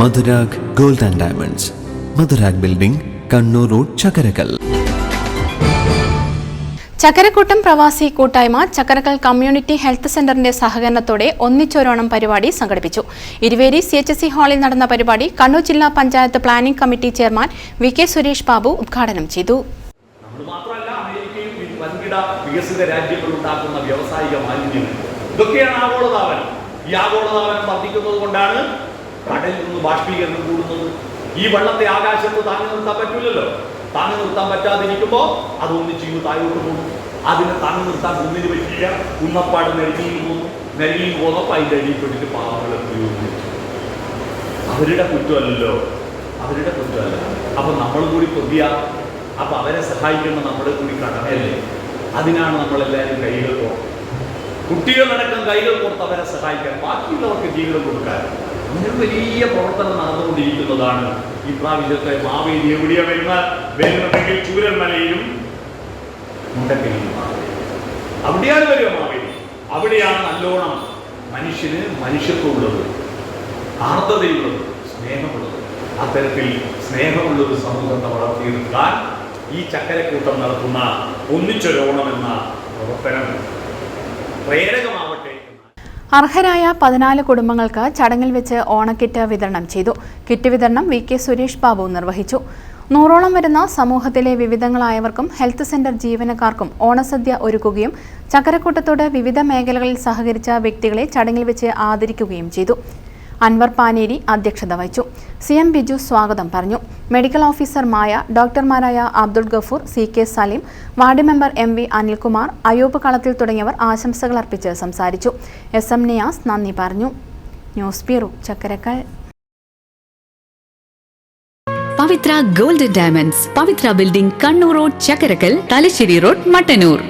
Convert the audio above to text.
Madhurag gold and diamonds. Madhurag building Kannur road Chakkarakkal. Chakkarakkoottam പ്രവാസി കൂട്ടായ്മ Chakkarakkal community health സെന്ററിന്റെ സഹകരണത്തോടെ ഒന്നിച്ചോരോണം പരിപാടി സംഘടിപ്പിച്ചു. Iruveri C H S C ഹാളിൽ നടന്ന പരിപാടി കണ്ണൂർ ജില്ലാ panchayat planning committee chairman V K Suresh Babu ഉദ്ഘാടനം ചെയ്തു. വികസിത രാജ്യങ്ങൾ ഉണ്ടാക്കുന്ന വ്യാവസായിക മാലിന്യങ്ങൾ. ഇതൊക്കെയാണ് ആഗോളതാപനം. ഈ ആഗോളതാപനം വർദ്ധിക്കുന്നത് കൊണ്ടാണ് കടലിൽ നിന്ന് ബാഷ്പീകരണം കൂടുന്നത്. ഈ വെള്ളത്തെ ആകാശത്ത് താങ്ങി നിർത്താൻ പറ്റൂലല്ലോ. താങ്ങി നിർത്താൻ പറ്റാതിരിക്കുമ്പോൾ അത് ഒന്നിച്ച് ഇങ്ങ് താഴോട്ട് പോകും. അതിനെ താങ്ങി നിർത്താൻ ഒന്നിന് പറ്റില്ല ഉന്നപ്പാട് നെരുങ്ങിയിൽ പോകുന്നു. നെരുങ്ങിയിൽ പോകുന്നപ്പോൾ അതിന്റെ അടിയിൽപ്പെട്ടിട്ട് പാവങ്ങൾ അവരുടെ കുറ്റമല്ലല്ലോ. അവരുടെ കുറ്റമല്ല. അപ്പൊ നമ്മൾ കൂടി പൊതിയ. അപ്പൊ അവരെ സഹായിക്കുന്ന നമ്മുടെ കൂടി കടമയല്ലേ? അതിനാണ് നമ്മളെല്ലാവരും കൈകൾ കോർത്ത് കുട്ടികളടക്കം കൈകൾ കൊടുത്ത് അവരെ സഹായിക്കാൻ ബാക്കിയുള്ളവർക്ക് ജീവിതം കൊടുക്കാൻ. അങ്ങനെ വലിയ പ്രവർത്തനം നടന്നുകൊണ്ടിരിക്കുന്നതാണ് ഈ പ്രാവശ്യത്തെ മാവേലി എവിടെയാ വരുന്ന വരുന്നുണ്ടെങ്കിൽ ചൂരന്മലയിലും മുണ്ടക്കയിലും അവിടെയാണ് വരിക മാവേലി. അവിടെയാണ് നല്ലോണം മനുഷ്യന് മനുഷ്യത്വമുള്ളത് ആർദ്രതയുള്ളത് സ്നേഹമുള്ളത്. അത്തരത്തിൽ സ്നേഹമുള്ളൊരു സമൂഹത്തെ വളർത്തിയെടുക്കാൻ ഈ ചക്കരക്കൂട്ടം നടത്തുന്ന ഒന്നിച്ചൊരോണം എന്ന പ്രവർത്തനം പ്രേരകമാവട്ടെ അർഹരായ പതിനാല് കുടുംബങ്ങൾക്ക് ചടങ്ങിൽ വെച്ച് ഓണക്കിറ്റ് വിതരണം ചെയ്തു. കിറ്റ് വിതരണം വി കെ സുരേഷ് ബാബു നിർവഹിച്ചു. നൂറോളം വരുന്ന സമൂഹത്തിലെ വിവിധങ്ങളായവർക്കും ഹെൽത്ത് സെന്റർ ജീവനക്കാർക്കും ഓണസദ്യ ഒരുക്കുകയും ചക്കരക്കൂട്ടത്തോട് വിവിധ മേഖലകളിൽ സഹകരിച്ച വ്യക്തികളെ ചടങ്ങിൽ വെച്ച് ആദരിക്കുകയും ചെയ്തു. അൻവർ പാനേരി അധ്യക്ഷത വഹിച്ചു. സി എം ബിജു സ്വാഗതം പറഞ്ഞു. മെഡിക്കൽ ഓഫീസർമായ ഡോക്ടർമാരായ Abdul Gafoor C K Saleem ward member M V Anilkumar Ayoob Kalathil തുടങ്ങിയവർ ആശംസകൾ അർപ്പിച്ച് സംസാരിച്ചു. എസ് എം നിയാസ് നന്ദി പറഞ്ഞു. News Chakkarakkal. Pavithra golden diamonds Pavithra building Kannur road Chakkarakkal Thalassery road Mattannur.